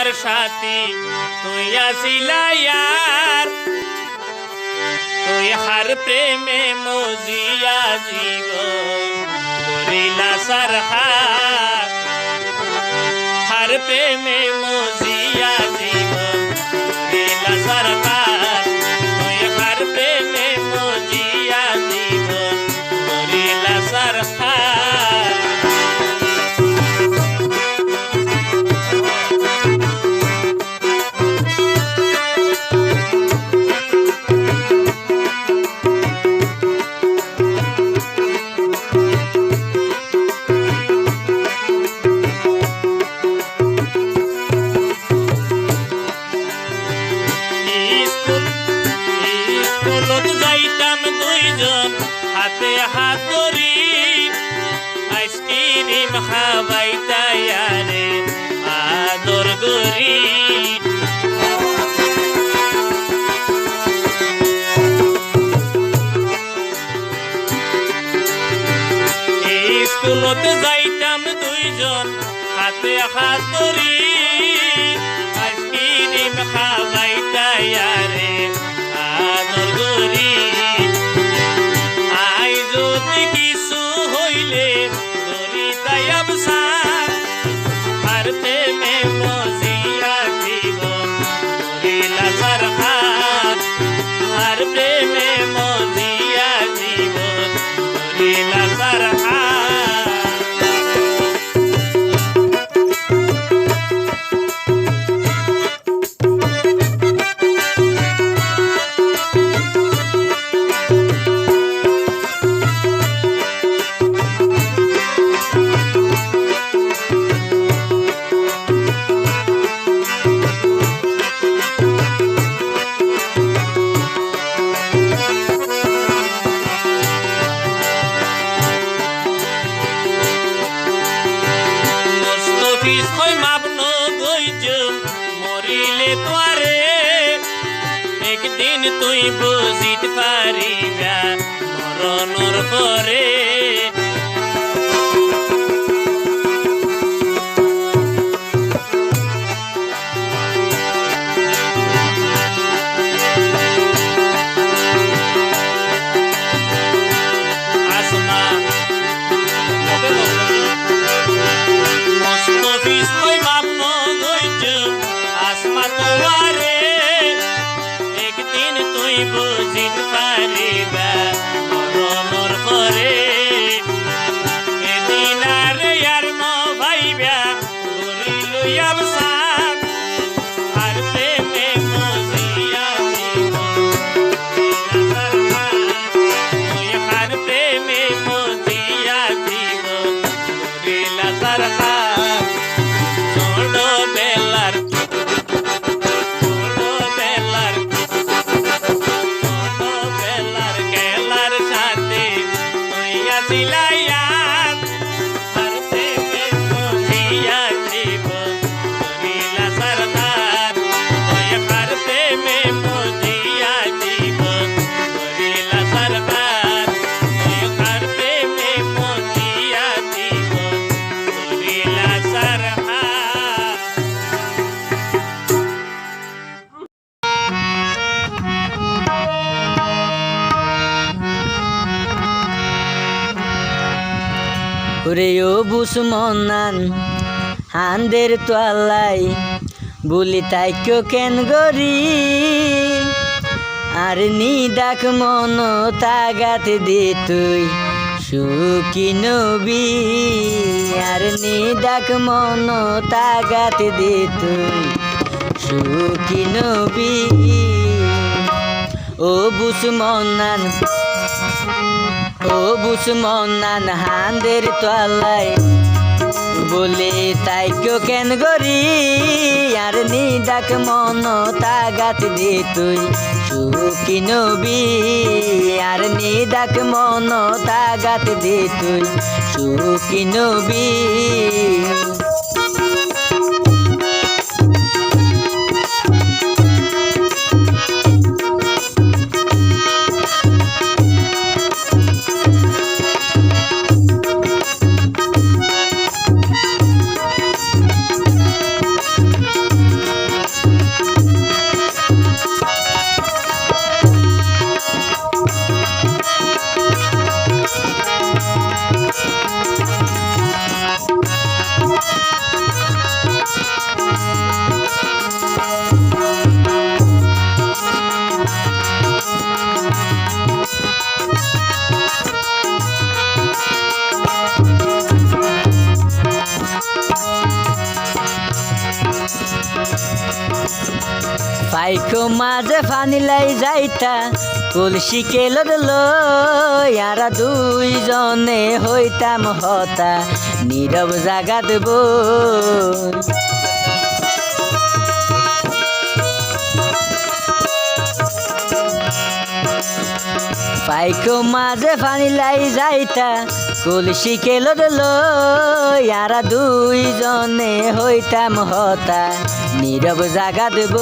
আমার সাথী তুই আসিলায়ার তুই হার প্রেমে মজিয়া জীবন করিলা সারহার হার প্রেমে মজিয়া আইসক্রিম খাবাইতায়ারে আদর গরি স্কুলত যাইতাম দুইজন হাতে হাত ধরি। খাবাইতায়ারে তুই বুঝিত পারিবা মরণর পরে। মুস্তফিজ কই বুঝিত পারিবা আসিলায়ার বুসমনান হান্দের তোয়ালাই বুলি তাইক্য কেন গরি? আর নি ডাক মন তাগাত দি তুই, সুখী নবী। আর নি ডাক মন তাগাত দি তুই, সুখী নবী। ও বুসমনান ও বুসমনান হান্দের তোয়ালাই বলে, তাই কেন গরি আর নি ডাক মন তাগাত দে তুই। সুখী নবী, আর নি ডাক মন তাগাত দে তুই। সুখী নবী মাঝে ফানিলাই যাইতা, কলসি কেলো দিল ইয়ারা দুইজনে হইতাম হতা, নীরব জাগা দেব। পাইকো মাঝে ফানিলাই যাইতা কলসি কেলো ইয়ারা দুইজনে হইতাম হতা। নীরব জাগা দেব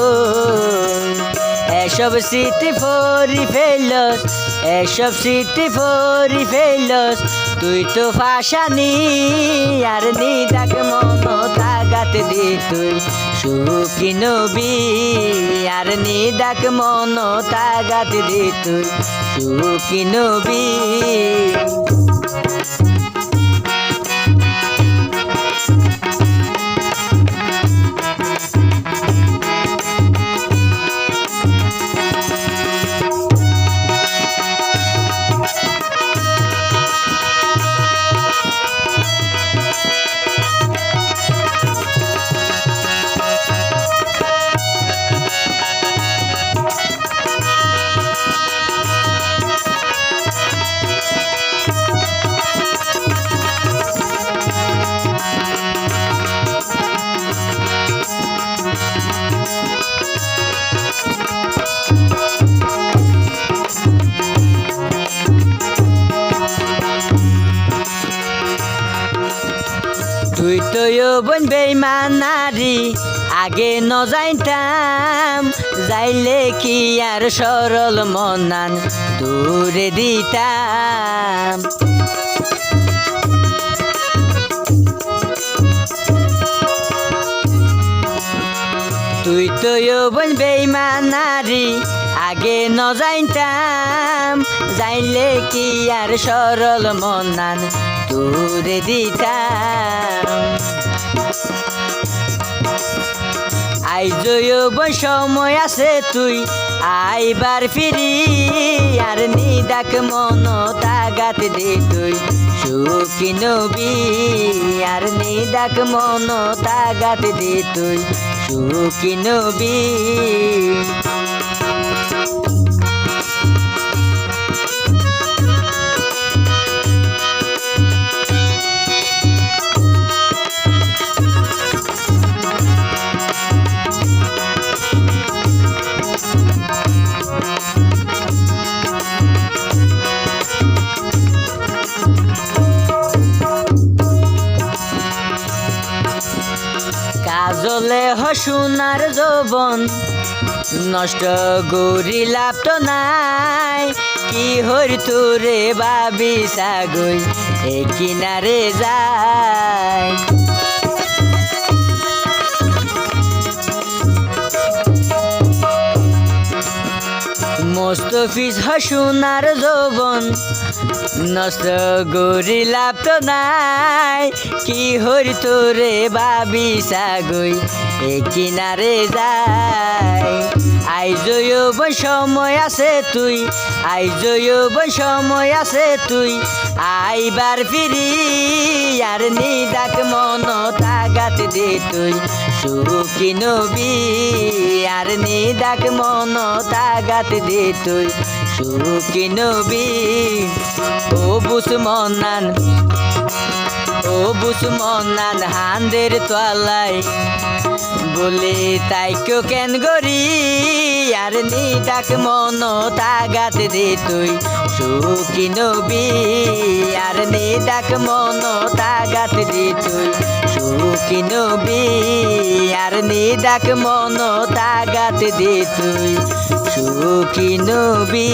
এসব স্মৃতি ফরি ফেলস, এসব স্মৃতি ফরি ফেলস। তুই তো ফাঁসানি, আর নিদাক মন তাগাত দি তুই। সুখী নবী, আর নিদাক মন তাগাত দি তুই। সুখী নবী। তুই তো বোন বেইমান নারী আগে ন যাইতাম, যাইলে কি আর সরল মনান দূরে দিতাম। তুই তো বোন বেইমান নারী আগে ন যাইতাম, যাইলে কি আর সরল মনান দূরে দিতাম। আইজয়ব সময় আছে তুই, আইবার ফিরি, আর নিদাক মন তাগাত দে তুই। সুখী নবী, আর নিদাক মন তাগাত দে তুই। সুখী নবী কাজলে হসুনার যৌবন, নষ্ট গরি লাভ তো নাই। কি হর তোরে বাবি সাগই, এ কিনারে যায় মোস্তফিজ হসুনার যৌবন, নষ্ট গরি লাভ তো নাই। কি হরি তোরে বাবি সাগই এ কিনারে যাই। আইজয়ব সময় আছে তুই আইজয় সময় আছে তুই। আইবার ফিরি, আর নিদাক মন তাগাত দে তুই। সুখী নবী, আর নিদাক মন তাগাত দে তুই। সুখী নবী, ও বুস মনান ও বুস মনান হান্দের তোয়ালাই বলে তাই কেউ কেন গরি, আর নিদাক মন তাগাত দে তুই। সুখী নবী আর নিদাক মন তাগাত দে তুই সুখী নবী। আর নিদাক মন তাগাত দে তুই সুখী নবী।